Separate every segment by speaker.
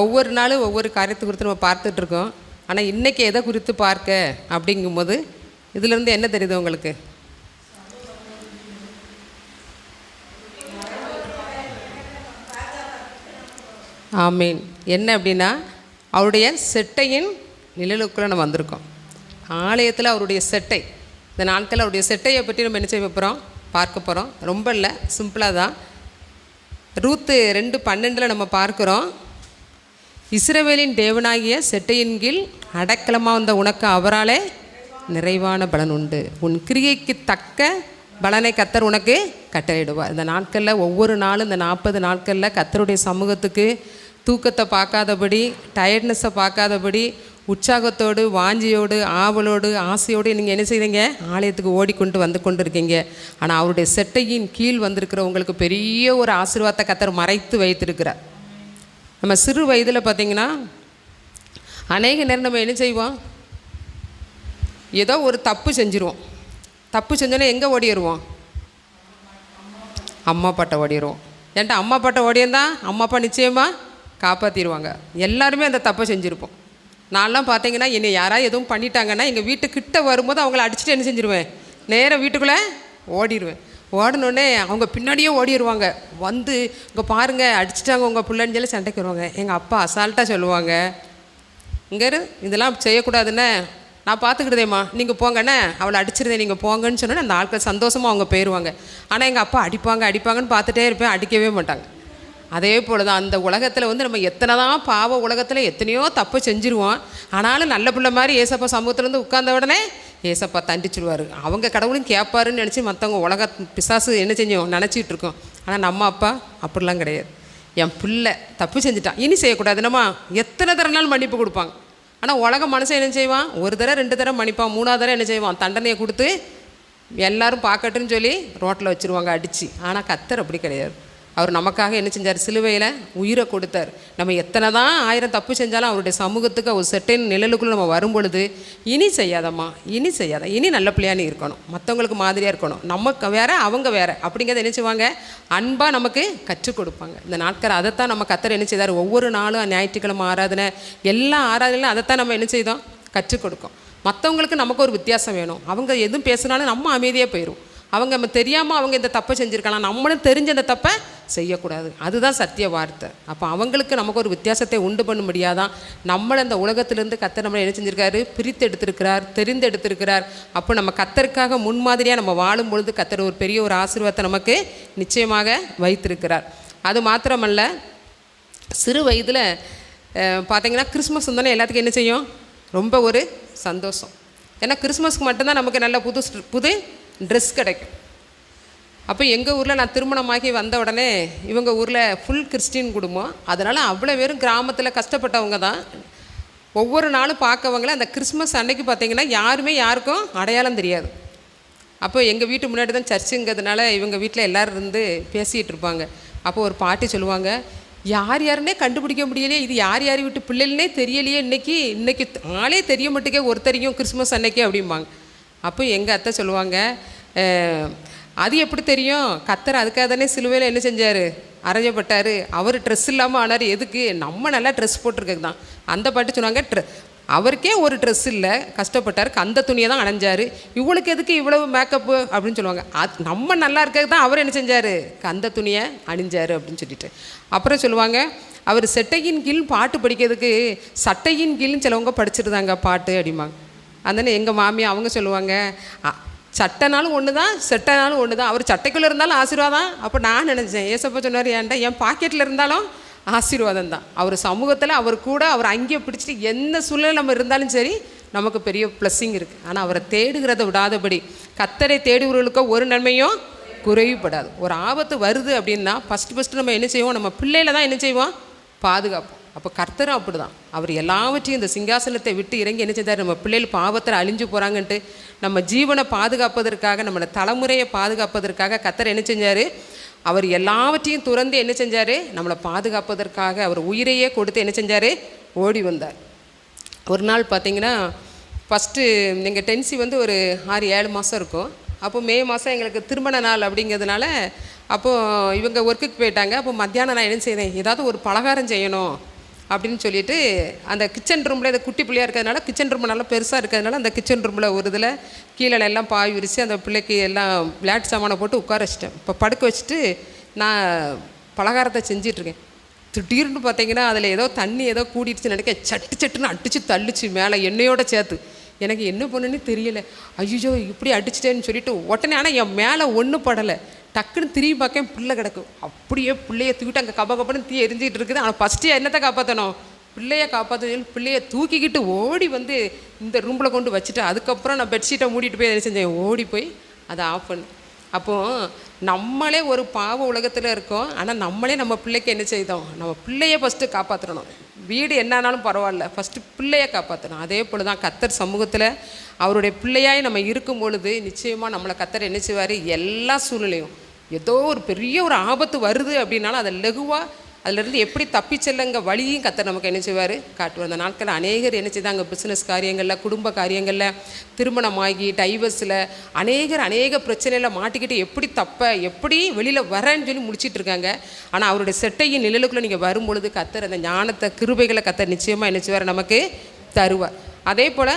Speaker 1: ஒவ்வொரு நாளும் ஒவ்வொரு காரியத்தை குறித்து நம்ம பார்த்துட்ருக்கோம் ஆனால் இன்றைக்கி எதை குறித்து பார்க்க அப்படிங்கும்போது இதிலிருந்து என்ன தெரியுது உங்களுக்கு? ஆமீன். என்ன அப்படின்னா அவருடைய செட்டையின் நிழலுக்குள்ளே நம்ம வந்திருக்கோம். ஆலயத்தில் அவருடைய செட்டை இந்த நாட்களில் அவருடைய செட்டையை பற்றி நம்ம என்ன செய்ய போகிறோம் பார்க்க போகிறோம் ரொம்ப இல்லை சிம்பிளாக தான். ரூத்து ரெண்டு பன்னெண்டில் நம்ம பார்க்குறோம். இஸ்ரவேலின் தேவனாகிய செட்டையின் கீழ் அடக்கலமாக வந்த உனக்கு அவராலே நிறைவான பலன் உண்டு. உன் கிரியைக்கு தக்க பலனை கத்தர் உனக்கு கட்டளையிடுவார். இந்த நாட்களில் ஒவ்வொரு நாளும் இந்த நாற்பது நாட்களில் கத்தருடைய சமூகத்துக்கு தூக்கத்தை பார்க்காதபடி டயர்ட்னஸை பார்க்காதபடி உற்சாகத்தோடு வாஞ்சியோடு ஆவலோடு ஆசையோடு நீங்கள் என்ன செய்கிறீங்க ஆலயத்துக்கு ஓடிக்கொண்டு வந்து கொண்டு இருக்கீங்க ஆனால் அவருடைய செட்டையின் கீழ் வந்திருக்கிற உங்களுக்கு பெரிய ஒரு ஆசீர்வாதத்தை கத்தர் மறைத்து வைத்திருக்கிறார். நம்ம சிறு வயதில் பார்த்திங்கன்னா அநேக நேரம் நம்ம என்ன செய்வோம்? ஏதோ ஒரு தப்பு செஞ்சுருவோம். தப்பு செஞ்சோன்னே எங்கே ஓடிடுவோம் அம்மா அப்பாட்ட ஓடிடுவோம் ஏன்ட்டா அம்மா அப்பாட்ட ஓடியிருந்தா அம்மா அப்பா நிச்சயமாக காப்பாற்றிடுவாங்க எல்லாருமே அந்த தப்பை செஞ்சுருப்போம். நான்லாம் பார்த்தீங்கன்னா என்னை யாராவது எதுவும் பண்ணிட்டாங்கன்னா எங்கள் வீட்டுக்கிட்ட வரும்போது அவங்கள அடிச்சுட்டு என்ன செஞ்சுருவேன்? நேராக வீட்டுக்குள்ளே ஓடிடுவேன் ஓடணுன்னே அவங்க பின்னாடியே ஓடிடுவாங்க வந்து இங்கே பாருங்கள் அடிச்சிட்டாங்க உங்கள் பிள்ளைன்னு சொல்லி சண்டைக்கு வருவாங்க. எங்கள் அப்பா அசால்ட்டாக சொல்லுவாங்க. இங்கே இதெல்லாம் செய்யக்கூடாதுண்ணே நான் பார்த்துக்கிட்டதேம்மா நீங்கள் போங்கண்ணே. அவளை அடிச்சிருந்தேன் நீங்கள் போங்கன்னு சொன்னால் அந்த ஆட்கள் சந்தோஷமாக அவங்க போயிடுவாங்க ஆனால் எங்கள் அப்பா அடிப்பாங்க அடிப்பாங்கன்னு பார்த்துட்டே இருப்பேன் அடிக்கவே மாட்டாங்க. அதே போல் தான் அந்த உலகத்தில் வந்து நம்ம எத்தனை தான் பாவ உலகத்தில் எத்தனையோ தப்பு செஞ்சுருவோம். ஆனாலும் நல்ல பிள்ளை மாதிரி ஏசப்பா சமூகத்துலேருந்து உட்கார்ந்த உடனே ஏசப்பா தண்டிச்சிடுவார் அவங்க கடவுளும் கேட்பாருன்னு நினச்சி மற்றவங்க உலக பிசாசு என்ன செஞ்சோம் நினச்சிட்டு இருக்கோம். ஆனால் நம்ம அப்பா அப்படிலாம் கிடையாது. என் பிள்ளை தப்பு செஞ்சுட்டான் இனி செய்யக்கூடாது. என்னம்மா? எத்தனை தரனாலும் மன்னிப்பு கொடுப்பாங்க. ஆனால் உலக மனுஷன் என்ன செய்வான்? ஒரு தடவை ரெண்டு தடவை மன்னிப்பான். மூணாவது தடவை என்ன செய்வான்? தண்டனையை கொடுத்து எல்லாரும் பார்க்கட்டுன்னு சொல்லி ரோட்டில் வச்சுருவாங்க அடித்து ஆனால் கத்தர் அப்படி கிடையாது. அவர் நமக்காக என்ன செஞ்சார்? சிலுவையில் உயிரை கொடுத்தார். நம்ம எத்தனை தான் ஆயிரம் தப்பு செஞ்சாலும் அவருடைய சமூகத்துக்கு அவர் செட்டின் நிழலுக்குள்ளே நம்ம வரும் பொழுது இனி செய்யாதம்மா இனி செய்யாத இனி நல்ல பிள்ளையானு இருக்கணும். மற்றவங்களுக்கு மாதிரியாக இருக்கணும். நமக்கு வேறு அவங்க வேறு. அப்படிங்கிறத என்ன செய்வாங்க? அன்பாக நமக்கு கற்றுக் கொடுப்பாங்க. இந்த நாட்கள் அதைத்தான் நம்ம கத்தர் என்ன செய்தார்? ஒவ்வொரு நாளும் ஞாயிற்றுக்கிழமை ஆராதனை எல்லா ஆராதனையிலும் அதைத்தான் நம்ம என்ன செய்தோம்? கற்றுக் கொடுக்கும். மற்றவங்களுக்கு நமக்கு ஒரு வித்தியாசம் வேணும். அவங்க எதுவும் பேசினாலும் நம்ம அமைதியாக போயிடும் அவங்க நம்ம தெரியாமல் அவங்க இந்த தப்பை செஞ்சுருக்கலாம். நம்மளும் தெரிஞ்ச அந்த தப்பை செய்யக்கூடாது. அதுதான் சத்திய வார்த்தை. அப்போ அவங்களுக்கு நமக்கு ஒரு வித்தியாசத்தை உண்டு பண்ண முடியாதான் நம்மளை இந்த உலகத்திலேருந்து கத்தர் நம்மளை என்ன செஞ்சுருக்காரு? பிரித்து எடுத்திருக்கிறார் தெரிந்து எடுத்திருக்கிறார். அப்போ நம்ம கத்தருக்காக முன்மாதிரியாக நம்ம வாழும் பொழுது கத்தர் ஒரு பெரிய ஒரு ஆசீர்வாதத்தை நமக்கு நிச்சயமாக வைத்திருக்கிறார். அது மாத்திரமல்ல சிறு வயதில் பார்த்தீங்கன்னா கிறிஸ்மஸ் வந்தோன்னே எல்லாத்துக்கும் என்ன செய்யும்? ரொம்ப ஒரு சந்தோஷம். ஏன்னா கிறிஸ்மஸ்க்கு மட்டும்தான் நமக்கு நல்ல புது ஸ்- புது ட்ரெஸ் கிடைக்கும். அப்போ எங்கள் ஊரில் நான் திருமணமாகி வந்த உடனே இவங்க ஊரில் ஃபுல் கிறிஸ்டின் குடும்பம். அதனால் அவ்வளோ பேரும் கிராமத்தில் கஷ்டப்பட்டவங்க தான். ஒவ்வொரு நாளும் பார்க்கவங்கள அந்த கிறிஸ்மஸ் அன்னைக்கு பார்த்திங்கன்னா யாருமே யாருக்கும் அடையாளம் தெரியாது. அப்போ எங்கள் வீட்டு முன்னாடி தான் சர்ச்சுங்கிறதுனால இவங்க வீட்டில் எல்லோரும் இருந்து பேசிகிட்டு இருப்பாங்க. அப்போ ஒரு பாட்டி சொல்லுவாங்க யார் யாருன்னே கண்டுபிடிக்க முடியலையே. இது யார் யார் வீட்டு பிள்ளைகளே தெரியலையே இன்னைக்கு. இன்னைக்கு ஆளே தெரிய மாட்டேங்க ஒருத்தரையும் கிறிஸ்மஸ் அன்னைக்கு அப்படிம்பாங்க. அப்போ எங்கள் அத்தை சொல்லுவாங்க அது எப்படி தெரியும்? கத்தர் அதுக்காக தானே சிலுவையில் என்ன செஞ்சார்? அரைஞ்சப்பட்டார் அவர் ட்ரெஸ் இல்லாமல் ஆனார். எதுக்கு? நம்ம நல்லா ட்ரெஸ் போட்டிருக்கது தான். அந்த பாட்டு சொன்னாங்க ட்ரெ அவருக்கே ஒரு ட்ரெஸ் இல்லை. கஷ்டப்பட்டார். அந்த துணியை தான் அணைஞ்சார். இவளுக்கு எதுக்கு இவ்வளவு மேக்கப்பு அப்படின்னு சொல்லுவாங்க. அது நம்ம நல்லா இருக்கிறது தான். அவர் என்ன செஞ்சார்? கந்த துணியை அணிஞ்சார் அப்படின்னு சொல்லிட்டு. அப்புறம் சொல்லுவாங்க அவர் செட்டையின் கீழ் பாட்டு படிக்கிறதுக்கு சட்டையின் கீழ்னு சிலவங்க படிச்சிருந்தாங்க பாட்டு அப்படிம்பாங்க. அந்தன்னு எங்கள் மாமி அவங்க சொல்லுவாங்க "அ- சட்டைனாலும் ஒன்று தான் செட்டைனாலும் ஒன்று தான் அவர் சட்டைக்குள்ளே இருந்தாலும் ஆசீர்வாதம். அப்போ நான் நினச்சேன் ஏசப்பா சொன்னார் ஏன்டா என் பாக்கெட்டில் இருந்தாலும் ஆசீர்வாதம் தான். அவர் சமூகத்தில் அவர் கூட அவர் அங்கேயே பிடிச்சிட்டு எந்த சூழ்நிலை நம்ம இருந்தாலும் சரி நமக்கு பெரிய ப்ளஸ்ஸிங் இருக்குது ஆனால் அவரை தேடுகிறத விடாதபடி கத்தரை தேடுகிறவர்களுக்கோ ஒரு நன்மையும் குறைவுபடாது. ஒரு ஆபத்து வருது அப்படின்னா ஃபஸ்ட்டு ஃபஸ்ட்டு நம்ம என்ன செய்வோம்? நம்ம பிள்ளையில தான் என்ன செய்வோம்? பாதுகாப்போம். அப்போ கர்த்தரும் அப்படி தான் அவர் எல்லாவற்றையும் இந்த சிங்காசனத்தை விட்டு இறங்கி என்ன செய்தார்? நம்ம பிள்ளைகள் பாவத்தில் அழிஞ்சு போகிறாங்கன்ட்டு நம்ம ஜீவனை பாதுகாப்பதற்காக நம்மளோட தலைமுறையை பாதுகாப்பதற்காக கர்த்தர் என்ன செஞ்சார்? அவர் எல்லாவற்றையும் துறந்து என்ன செஞ்சார்? நம்மளை பாதுகாப்பதற்காக அவர் உயிரையே கொடுத்து என்ன செஞ்சார்? ஓடி வந்தார். ஒரு நாள் பார்த்தீங்கன்னா ஃபஸ்ட்டு எங்கள் டென்சி வந்து ஒரு ஆறு ஏழு மாதம் இருக்கும். அப்போ மே மாதம் எங்களுக்கு திருமண நாள் அப்படிங்கிறதுனால அப்போது இவங்க ஒர்க்குக்கு போயிட்டாங்க. அப்போ மத்தியானம் நான் என்ன செய்தேன்? ஏதாவது ஒரு பலகாரம் செய்யணும். அப்படின்னு சொல்லிட்டு அந்த கிச்சன் ரூமில் இந்த குட்டி பிள்ளையாக இருக்கிறதுனால கிச்சன் ரூம் நல்லா பெருசாக இருக்கிறதுனால அந்த கிச்சன் ரூமில் ஒரு இதில் கீழே எல்லாம் பாய் விரித்து அந்த பிள்ளைக்கு எல்லாம் விளையாட்டு சாமானை போட்டு உட்கார வச்சிட்டேன். இப்போ படுக்க வச்சுட்டு நான் பலகாரத்தை செஞ்சிட்ருக்கேன் திடீர்னு பார்த்தீங்கன்னா அதில் ஏதோ தண்ணி ஏதோ கூடிடுச்சு நினைக்க சட்டு சட்டுன்னு அடித்து தள்ளுச்சு மேலே எண்ணெயோட சேர்த்து. எனக்கு என்ன பண்ணுன்னு தெரியலை. ஐயோ இப்படி அடிச்சிட்டேன்னு சொல்லிட்டு உடனே ஆனால் என் மேலே ஒன்றும் படலை. டக்குன்னு திரும்பி பார்க்க பிள்ளை கிடக்கும் அப்படியே பிள்ளைய தூக்கிட்டு அங்கே கப்ப கப்பன்னு தீ எரிஞ்சிட்டு இருக்குது. ஆனால் ஃபஸ்ட்டு என்னத்தை காப்பாற்றணும் பிள்ளைய காப்பாற்ற பிள்ளைய தூக்கிக்கிட்டு ஓடி வந்து இந்த ரூமில் கொண்டு வச்சுட்டு அதுக்கப்புறம் நான் பெட்ஷீட்டை மூடிட்டு போய் என்ன செஞ்சேன்? ஓடி போய் அதை ஆஃப் பண்ணு. அப்போது நம்மளே ஒரு பாவ உலகத்தில் இருக்கோம். ஆனால் நம்மளே நம்ம பிள்ளைக்கு என்ன செய்தோம்? நம்ம பிள்ளைய ஃபஸ்ட்டு காப்பாற்றணும் வீடு என்னானாலும் பரவாயில்ல. ஃபஸ்ட்டு பிள்ளைய காப்பாற்றணும் அதே போல் தான் கத்தர் சமூகத்தில் அவருடைய பிள்ளையாய் நம்ம இருக்கும் பொழுது நிச்சயமாக நம்மளை கத்தர் என்ன செய்வார்? எல்லா சூழ்நிலையும். ஏதோ ஒரு பெரிய ஒரு ஆபத்து வருது அப்படின்னாலும் அதை லெகுவாக அதிலிருந்து எப்படி தப்பிச்செல்லங்க வழியும் கத்தர் நமக்கு என்ன செய்வார்? காட்டுவார் அந்த நாட்களில் அநேகர் என்ன செய்தாங்க? பிஸ்னஸ் காரியங்களில் குடும்ப காரியங்களில் திருமணமாகி டைவர்ஸில் அநேகர் அநேக பிரச்சனையில் மாட்டிக்கிட்டு எப்படி தப்ப எப்படி வெளியில் வரேன்னு சொல்லி முடிச்சிட்டு இருக்காங்க. ஆனால் அவருடைய செட்டையின் நிழலுக்குள்ளே நீங்கள் வரும்பொழுது கத்தர் அந்த ஞானத்தை கிருபைகளை கத்தர் நிச்சயமாக என்ன செய்வார்? நமக்கு தருவார். அதே போல்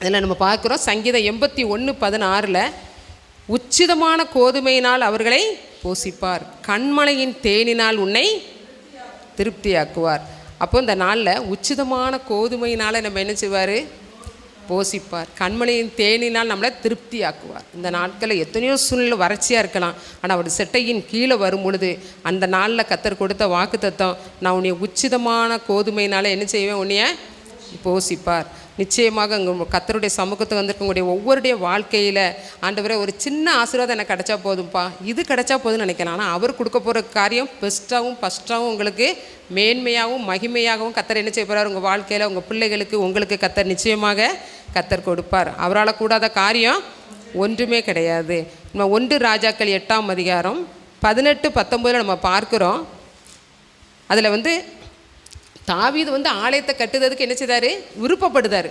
Speaker 1: அதில் நம்ம பார்க்குறோம் சங்கீதம் எண்பத்தி ஒன்று பதினாறில் உச்சிதமான கோதுமையினால் அவர்களை போஷிப்பார் கண்மலையின் தேனினால் உன்னை திருப்தியாக்குவார். அப்போ இந்த நாளில் உச்சிதமான கோதுமையினால் நம்ம என்ன செய்வார்? போஷிப்பார் கண்மலையின் தேனினால் நம்மளை திருப்தியாக்குவார். இந்த நாட்களில் எத்தனையோ சூழ்நிலை வறட்சியாக இருக்கலாம். ஆனால் அவர் செட்டையின் கீழே வரும் பொழுது அந்த நாளில் கத்தர் கொடுத்த வாக்கு தத்தம் நான் உன்னைய உச்சிதமான கோதுமையினால் என்ன செய்வேன்? உன்னைய போஷிப்பார் நிச்சயமாக உங்கள் கத்தருடைய சமூகத்துக்கு வந்திருக்கக்கூடிய ஒவ்வொருடைய வாழ்க்கையில் ஆண்டவரே ஒரு சின்ன ஆசீர்வாதம் எனக்கு கிடச்சா போதும்ப்பா இது கிடச்சா போதும்னு நினைக்கிறேன். ஆனால் அவர் கொடுக்க போகிற காரியம் பெஸ்ட்டாகவும் ஃபஸ்ட்டாகவும் உங்களுக்கு மேன்மையாகவும் மகிமையாகவும் கத்தர் என்ன செய்ய போகிறார் உங்கள் வாழ்க்கையில் உங்கள் பிள்ளைகளுக்கு உங்களுக்கு கத்தர் நிச்சயமாக கத்தர் கொடுப்பார். அவரால் கூடாத காரியம் ஒன்றுமே கிடையாது. நம்ம ஒன்று ராஜாக்கள் எட்டாம் அதிகாரம் பதினெட்டு பத்தொம்போதில் நம்ம பார்க்குறோம். அதில் வந்து தாவீது வந்து ஆலயத்தை கட்டுறதுக்கு என்ன செய்தாரு? விருப்பப்படுதார்.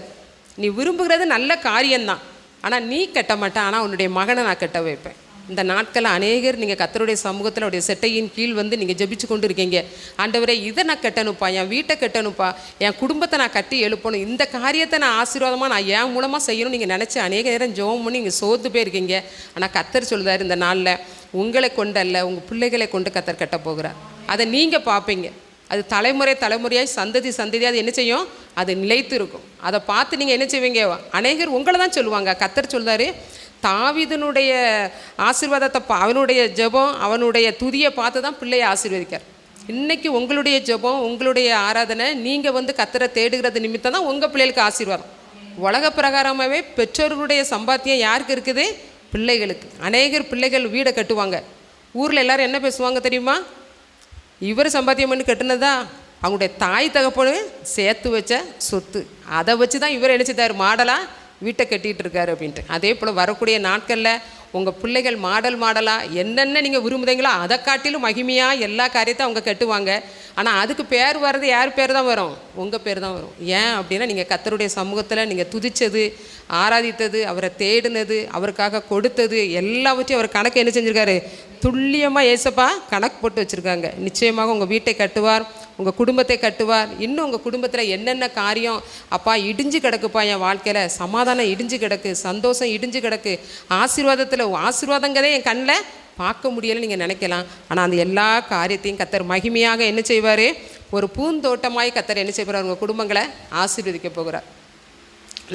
Speaker 1: நீ விரும்புகிறது நல்ல காரியம்தான். ஆனால் நீ கட்ட மாட்டேன் ஆனால் உன்னுடைய மகனை நான் கட்ட வைப்பேன். இந்த நாட்களில் அநேகர் நீங்கள் கத்தருடைய சமூகத்தில் உடைய செட்டையின் கீழ் வந்து நீங்கள் ஜெபிச்சு கொண்டு இருக்கீங்க ஆண்டவரே இதை நான் கட்டணுப்பா என் வீட்டை கட்டணுப்பா என் குடும்பத்தை நான் கட்டி எழுப்பணும். இந்த காரியத்தை நான் ஆசீர்வாதமாக நான் என் மூலமாக செய்யணும் நீங்கள் நினச்சி அநேக நேரம் ஜோம் பண்ணி நீங்கள் சோர்ந்து போயிருக்கீங்க. ஆனால் கத்தர் சொல்லுதார் இந்த நாளில் உங்களை கொண்டு அல்ல உங்கள் பிள்ளைகளை கொண்டு கத்தர் கட்ட போகிறார். அதை நீங்கள் பார்ப்பீங்க. அது தலைமுறை தலைமுறையாக சந்ததி சந்ததியாக அது என்ன செய்யும்? அது நிலைத்து இருக்கும் அதை பார்த்து நீங்கள் என்ன செய்வீங்க? அநேகர் உங்களை தான் சொல்லுவாங்க. கத்தர் சொல்றாரு தாவிதனுடைய ஆசீர்வாதத்தை பா- அவனுடைய ஜெபம் அவனுடைய துதியை பார்த்து தான் பிள்ளையை ஆசீர்வதிக்கார் இன்றைக்கி உங்களுடைய ஜெபம் உங்களுடைய ஆராதனை நீங்கள் வந்து கத்தரை தேடுகிறது நிமித்தம் தான் உங்கள் பிள்ளைகளுக்கு ஆசீர்வாதம். உலக பிரகாரமாகவே பெற்றோர்களுடைய சம்பாத்தியம் யாருக்கு இருக்குது? பிள்ளைகளுக்கு. அநேகர் பிள்ளைகள் வீடை கட்டுவாங்க. ஊரில் எல்லாரும் என்ன பேசுவாங்க தெரியுமா? இவர் சம்பாத்தியம் பண்ணி கட்டுனதா? அவங்களுடைய தாய் தகப்பனு சேர்த்து வச்ச சொத்து. அதை வச்சு தான் இவர் நினச்சிட்டார் மாடலாக வீட்டை கட்டிகிட்டு இருக்காரு அப்படின்ட்டு. அதே போல் வரக்கூடிய நாட்களில் உங்கள் பிள்ளைகள் மாடல் மாடலாக என்னென்ன நீங்கள் விரும்புதீங்களோ அதை காட்டிலும் மகிமையாக எல்லா காரியத்தையும் அவங்க கட்டுவாங்க. ஆனால் அதுக்கு பேர் வர்றது யார் பேர் தான் வரும்? உங்கள் பேர் தான் வரும். ஏன் அப்படின்னா நீங்கள் கத்தருடைய சமூகத்தில் நீங்கள் துதித்தது ஆராதித்தது அவரை தேடினது அவருக்காக கொடுத்தது எல்லாவற்றையும் அவர் கணக்கு என்ன செஞ்சுருக்காரு? துல்லியமாக ஏசப்பா கணக்கு போட்டு வச்சுருக்காங்க. நிச்சயமாக உங்கள் வீட்டை கட்டுவார். உங்கள் குடும்பத்தை கட்டுவார். இன்னும் உங்கள் குடும்பத்தில் என்னென்ன காரியம்? அப்பா இடிஞ்சு கிடக்குப்பா என் வாழ்க்கையில். சமாதானம் இடிஞ்சு கிடக்கு சந்தோஷம் இடிஞ்சு கிடக்கு. ஆசீர்வாதத்தில் ஆசீர்வாதங்கிறதே என் கண்ணில் பார்க்க முடியலை நீங்கள் நினைக்கலாம். ஆனால் அந்த எல்லா காரியத்தையும் கத்தர் மகிமையாக என்ன செய்வார்? ஒரு பூந்தோட்டமாய் கத்தர் என்ன செய்வார் உங்கள் குடும்பங்களை ஆசீர்வதிக்க போகிறார்.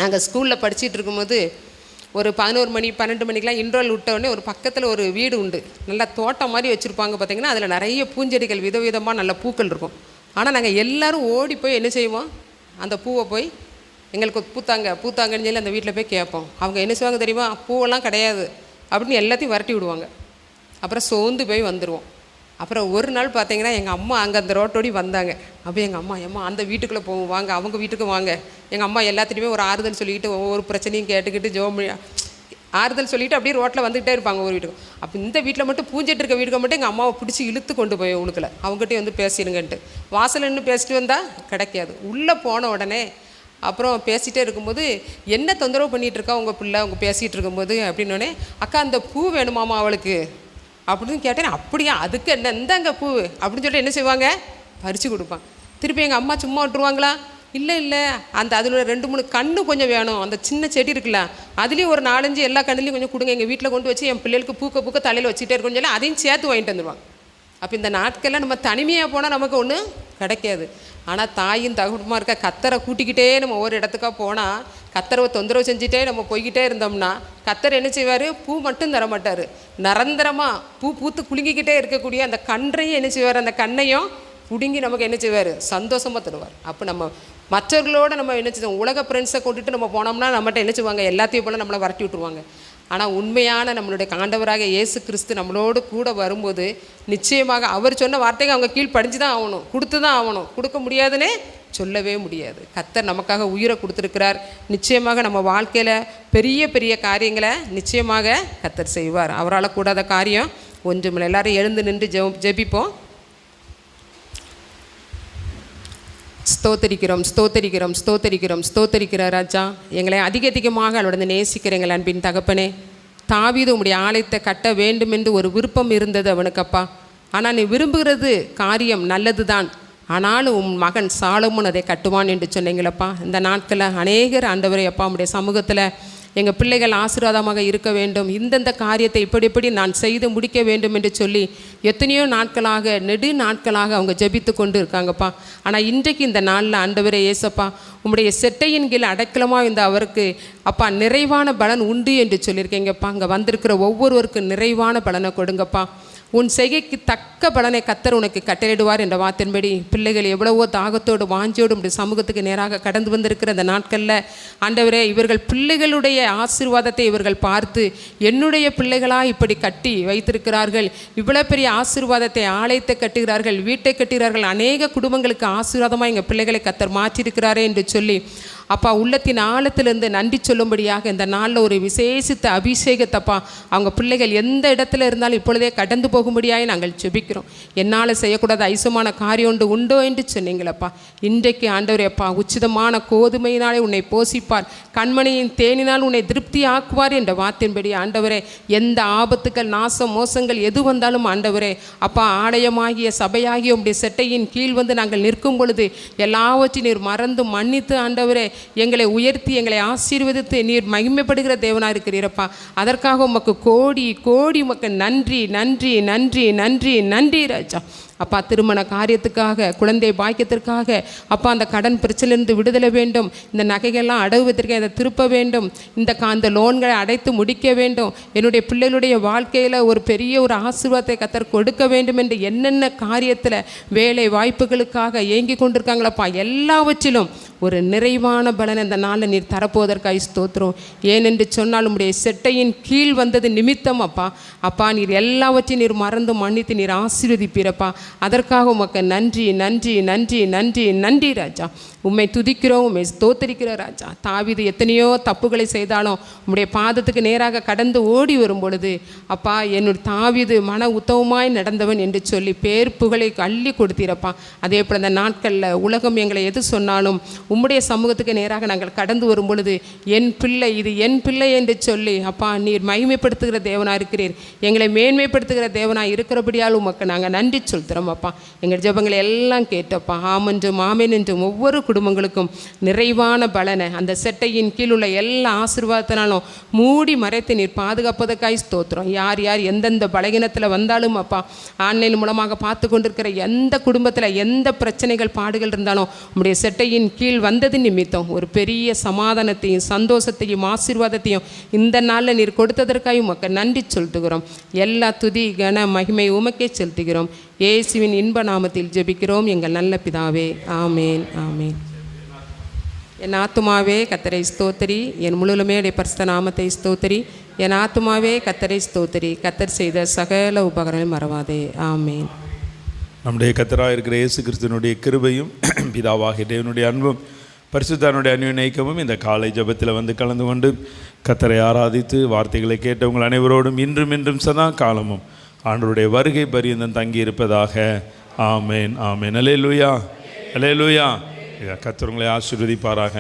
Speaker 1: நாங்கள் ஸ்கூலில் படிச்சுட்டு இருக்கும்போது ஒரு பதினோரு மணி பன்னெண்டு மணிக்கெலாம் இன்ட்ரோல் விட்ட ஒரு பக்கத்தில் ஒரு வீடு உண்டு. நல்லா தோட்டம் மாதிரி வச்சுருப்பாங்க பார்த்தீங்கன்னா அதில் நிறைய பூஞ்செடிகள் விதவிதமாக நல்ல பூக்கள் இருக்கும். ஆனால் நாங்கள் எல்லாரும் ஓடி போய் என்ன செய்வோம்? அந்த பூவை போய் எங்களுக்கு பூத்தாங்க பூத்தாங்கன்னு சொல்லி அந்த வீட்டில் போய் கேட்போம். அவங்க என்ன செய்வாங்க தெரியுமா? பூவெல்லாம் கிடையாது அப்படின்னு எல்லாத்தையும் விரட்டி விடுவாங்க. அப்புறம் சோர்ந்து போய் வந்துடுவோம் அப்புறம் ஒரு நாள் பார்த்தீங்கன்னா எங்கள் அம்மா அங்கே அந்த ரோட்டோடி வந்தாங்க. அப்போ எங்கள் அம்மா அம்மா அந்த வீட்டுக்குள்ளே போவோம் வாங்க அவங்க வீட்டுக்கு வாங்க. எங்கள் அம்மா எல்லாத்துலேயுமே ஒரு ஆறுதல் சொல்லிக்கிட்டு ஒவ்வொரு பிரச்சனையும் கேட்டுக்கிட்டு ஜோம் ஆறுதல் சொல்லிட்டு அப்படியே ரோட்டில் வந்துகிட்டே இருப்பாங்க ஒரு வீட்டுக்கு. அப்போ இந்த வீட்டில் மட்டும் பூஞ்சிட்டு இருக்க வீட்டுக்கு மட்டும் எங்கள் அம்மாவை பிடிச்சி இழுத்து கொண்டு போய் உனக்குல. அவங்ககிட்டயே வந்து பேசிடுங்கன்ட்டு. வாசல் நின்று பேசிட்டு வந்தால் கிடைக்காது. உள்ளே போன உடனே அப்புறம் பேசிகிட்டே இருக்கும்போது என்ன தொந்தரவு பண்ணிகிட்டு இருக்கா உங்கள் பிள்ளை? அவங்க பேசிகிட்டு இருக்கும்போது அப்படின்னோடனே அக்கா அந்த பூ வேணுமாமா அவளுக்கு. அப்படின்னு கேட்டேன் அப்படியா? அதுக்கு என்ன இந்தாங்க பூ. அப்படின்னு சொல்லிட்டு என்ன செய்வாங்க? பறித்து கொடுப்பான். திருப்பி எங்கள் அம்மா சும்மா விட்டுருவாங்களா? இல்லை இல்லை. அந்த அதில் ரெண்டு மூணு கண்ணு கொஞ்சம் வேணும். அந்த சின்ன செடி இருக்குல்ல அதுலேயும் ஒரு நாலஞ்சு எல்லா கண்ணுலையும் கொஞ்சம் கொடுங்க. எங்கள் வீட்டில் கொண்டு வச்சு என் பிள்ளைகளுக்கு பூக்க பூக்க தலையில் வச்சுட்டே இருக்கும்னு சொல்லி அதையும் சேர்த்து வாங்கிட்டு வந்துடுவாங்க அப்போ இந்த நாட்களில் நம்ம தனிமையாக போனால் நமக்கு ஒன்றும் கிடைக்காது. ஆனால் தாயும் தகுமா இருக்க கத்தரை கூட்டிக்கிட்டே நம்ம ஒவ்வொரு இடத்துக்காக போனால் கத்தரவை தொந்தரவு செஞ்சுட்டே நம்ம போய்கிட்டே இருந்தோம்னா கத்தர் என்ன செய்வார்? பூ மட்டும் தர மாட்டார் நிரந்தரமாக பூ பூத்து குலுங்கிக்கிட்டே இருக்கக்கூடிய அந்த கன்றையும் என்ன செய்வார்? அந்த கண்ணையும் பிடுங்கி நமக்கு என்ன செய்வார்? சந்தோஷமாக தருவார். அப்போ நம்ம மற்றவர்களோட நம்ம என்ன செய்வோம்? உலக ஃப்ரெண்ட்ஸை கொண்டுட்டு நம்ம போனோம்னா நம்மகிட்ட என்ன செய்வாங்க? எல்லாத்தையும் போல நம்மளை வரட்டி விட்டுருவாங்க. ஆனால் உண்மையான நம்மளுடைய காண்டவராக இயேசு கிறிஸ்து நம்மளோடு கூட வரும்போது நிச்சயமாக அவர் சொன்ன வார்த்தைக்கு அவங்க கீழ் படிஞ்சு தான் ஆகணும். கொடுத்து தான் ஆகணும். கொடுக்க முடியாதுன்னே சொல்லவே முடியாது. கத்தர் நமக்காக உயிரை கொடுத்துருக்கிறார். நிச்சயமாக நம்ம வாழ்க்கையில் பெரிய பெரிய காரியங்களை நிச்சயமாக கத்தர் செய்வார். அவரால் கூடாத காரியம் ஒன்றுமில்லை. எல்லாரும் எழுந்து நின்று ஜெ ஜெபிப்போம். ஸ்தோத்தரிக்கிறோம் ஸ்தோத்தரிக்கிறோம் ஸ்தோத்தரிக்கிறோம் ஸ்தோத்தரிக்கிற ராஜா. எங்களை அதிக அதிகமாக அவளோட நேசிக்கிற எங்கள் அன்பின் தகப்பனே. தாவீது உம்முடைய ஆலயத்தை கட்ட வேண்டும் என்று ஒரு விருப்பம் இருந்தது அவனுக்கப்பா ஆனால் நீ விரும்புகிறது காரியம் நல்லது தான் ஆனாலும் உன் மகன் சாலமுன் அதை கட்டுவான் என்று சொன்னீங்களப்பா. இந்த நாட்களில் அநேகர் ஆண்டவரை அப்பா உடைய சமூகத்தில் எங்கள் பிள்ளைகள் ஆசீர்வாதமாக இருக்க வேண்டும். இந்தந்த காரியத்தை இப்படி இப்படி நான் செய்து முடிக்க வேண்டும் என்று சொல்லி எத்தனையோ நாட்களாக நெடு நாட்களாக அவங்க ஜபித்து கொண்டு இருக்காங்கப்பா ஆனால் இன்றைக்கு இந்த நாளில் ஆண்டவரே ஏசப்பா உம்முடைய செட்டையின் கீழ் அடைக்கலமாக இந்த அவருக்கு அப்பா நிறைவான பலன் உண்டு என்று சொல்லியிருக்கீங்கப்பா. அங்கே வந்திருக்கிற ஒவ்வொருவருக்கும் நிறைவான பலனை கொடுங்கப்பா. உன் செய்கைக்கு தக்க பலனை கத்தர் உனக்கு கட்டளையிடுவார் என்ற வார்த்தையின்படி பிள்ளைகள் எவ்வளவோ தாகத்தோடு வாஞ்சியோடு உடைய சமூகத்துக்கு நேராக கடந்து வந்திருக்கிற அந்த நாட்களில் ஆண்டவரே இவர்கள் பிள்ளைகளுடைய ஆசீர்வாதத்தை இவர்கள் பார்த்து என்னுடைய பிள்ளைகளாக இப்படி கட்டி வைத்திருக்கிறார்கள் இவ்வளோ பெரிய ஆசீர்வாதத்தை ஆலயத்தை கட்டுகிறார்கள் வீட்டை கட்டுகிறார்கள் அநேக குடும்பங்களுக்கு ஆசீர்வாதமாக எங்கள் பிள்ளைகளை கத்தர் மாற்றிருக்கிறாரே என்று சொல்லி அப்பா உள்ளத்தின் ஆழத்திலிருந்து நன்றி சொல்லும்படியாக இந்த நாளில் ஒரு விசேஷித்த அபிஷேகத்தப்பா அவங்க பிள்ளைகள் எந்த இடத்துல இருந்தாலும் இப்பொழுதே கடந்து போகும்படியாக நாங்கள் ஜெபிக்கிறோம். என்னால் செய்யக்கூடாத ஐசமான காரியம் உண்டு உண்டோ என்று சொன்னீங்களப்பா. இன்றைக்கு ஆண்டவரே அப்பா உச்சிதமான கோதுமையினாலே உன்னை போஷிப்பார். கண்மணியின் தேனினால் உன்னை திருப்தி ஆக்குவார் என்ற வார்த்தையின்படி ஆண்டவரே எந்த ஆபத்துக்கள் நாசம் மோசங்கள் எது வந்தாலும் ஆண்டவரே அப்பா ஆலயமாகிய சபையாகிய உடைய செட்டையின் கீழ் வந்து நாங்கள் நிற்கும் பொழுது எல்லாவற்றையும் நீர் மறந்து மன்னித்து ஆண்டவரே எங்களை உயர்த்தி எங்களை ஆசீர்வதித்து நீர் மகிமைப்படுகிற தேவனாக இருக்கிறீரப்பா. அதற்காக உமக்கு கோடி கோடி உமக்கு நன்றி நன்றி நன்றி நன்றி நன்றி ராஜா. அப்பா திருமண காரியத்துக்காக குழந்தை பாக்கியத்திற்காக அப்பா அந்த கடன் பிரச்சனையிலிருந்து விடுதலை வேண்டும். இந்த நகைகள்லாம் அடகுவதற்கு அதை திருப்ப வேண்டும். இந்த கா அந்த லோன்களை அடைத்து முடிக்க வேண்டும். என்னுடைய பிள்ளைகளுடைய வாழ்க்கையில் ஒரு பெரிய ஒரு ஆசீர்வாதத்தை கத்தர் கொடுக்க வேண்டும் என்று என்னென்ன காரியத்தில் வேலை வாய்ப்புகளுக்காக ஏங்கி கொண்டிருக்காங்களப்பா எல்லாவற்றிலும் ஒரு நிறைவான பலன் இந்த நாளில் நீர் தரப்போவதற்காக ஸ்தோத்திரம். ஏனென்று சொன்னால் உடைய செட்டையின் கீழ் வந்தது நிமித்தம் அப்பா. அப்பா நீர் எல்லாவற்றையும் நீர் மறந்து மன்னித்து நீர் ஆசீர்வதிப்பீரப்பா அதற்காக உமக்கு நன்றி நன்றி நன்றி நன்றி நன்றி ராஜா. உம்மை துதிக்கிறோம் உண்மை ஸ்தோத்தரிக்கிறோம் ராஜா. தாவிது எத்தனையோ தப்புகளை செய்தாலும் உம்முடைய பாதத்துக்கு நேராக கடந்து ஓடி வரும் பொழுது அப்பா என்னுடைய தாவிது மன உத்தவமாய் நடந்தவன் என்று சொல்லி பேர் புகழை அள்ளி கொடுத்தீரப்பா. அதே போல் அந்த நாட்களில் உலகம் எங்களை எது சொன்னாலும் உம்முடைய சமூகத்துக்கு நேராக நாங்கள் கடந்து வரும் பொழுது என் பிள்ளை இது என் பிள்ளை என்று சொல்லி அப்பா நீர் மகிமைப்படுத்துகிற தேவனாக இருக்கிறீர். எங்களை மேன்மைப்படுத்துகிற தேவனாக இருக்கிறபடியால் உமக்கு நாங்கள் நன்றி சொல்கிறோம் அப்பா. எங்கள் ஜெபங்களை எல்லாம் கேட்டப்பா. ஆமென்றும் ஆமேன் என்றும் ஒவ்வொரு குடும்பங்களுக்கும் நிறைவான பலனை. அந்த செட்டையின் கீழ் உள்ள எல்லா ஆசீர்வாதத்தினாலும் மூடி மறைத்து நீர் பாதுகாப்பதற்காய் ஸ்தோத்திரம். யார் யார் எந்தெந்த பலகீனத்தில் வந்தாலும் அப்பா ஆன்லைன் மூலமாக பார்த்து கொண்டிருக்கிற எந்த குடும்பத்தில் எந்த பிரச்சனைகள் பாடுகள் இருந்தாலும் உங்களுடைய செட்டையின் கீழ் வந்தது நிமித்தம் ஒரு பெரிய சமாதானத்தையும் சந்தோஷத்தையும் ஆசீர்வாதத்தையும் இந்த நாளில் நீர் கொடுத்ததற்காக உமக்கு நன்றி செலுத்துகிறோம் எல்லா துதி கன மகிமை உமக்கே செலுத்துகிறோம். இயேசுவின் இன்ப நாமத்தில் ஜெபிக்கிறோம். எங்கள் நல்ல பிதாவே ஆமேன் ஆமேன். என் ஆத்துமாவே கத்தரை ஸ்தோத்திரி. என் முழுலுமே பரிசுத்த நாமத்தை ஸ்தோத்திரி. என் ஆத்துமாவே கத்தரை ஸ்தோத்திரி. கத்தர் செய்த சகல உபகரணம் மறவாதே. ஆமேன்.
Speaker 2: நம்முடைய கத்தராக இருக்கிற இயேசு கிறிஸ்தனுடைய கிருபையும் பிதாவாகிய தேவனுடைய அன்பும் பரிசுத்தானுடைய அந்நியநைக்கமும் இந்த காலை ஜெபத்தில் வந்து கலந்து கொண்டு கத்தரை ஆராதித்து வார்த்தைகளை கேட்டவங்கள் அனைவரோடும் இன்றும் இன்றும் சதா காலமும் ஆண்டருடைய வருகை பரியந்தம் தங்கி இருப்பதாக ஆமேன் ஆமேன். அலே லூயா அலே லூயா கத்தர் ஆசீர்வதிப்பாராக.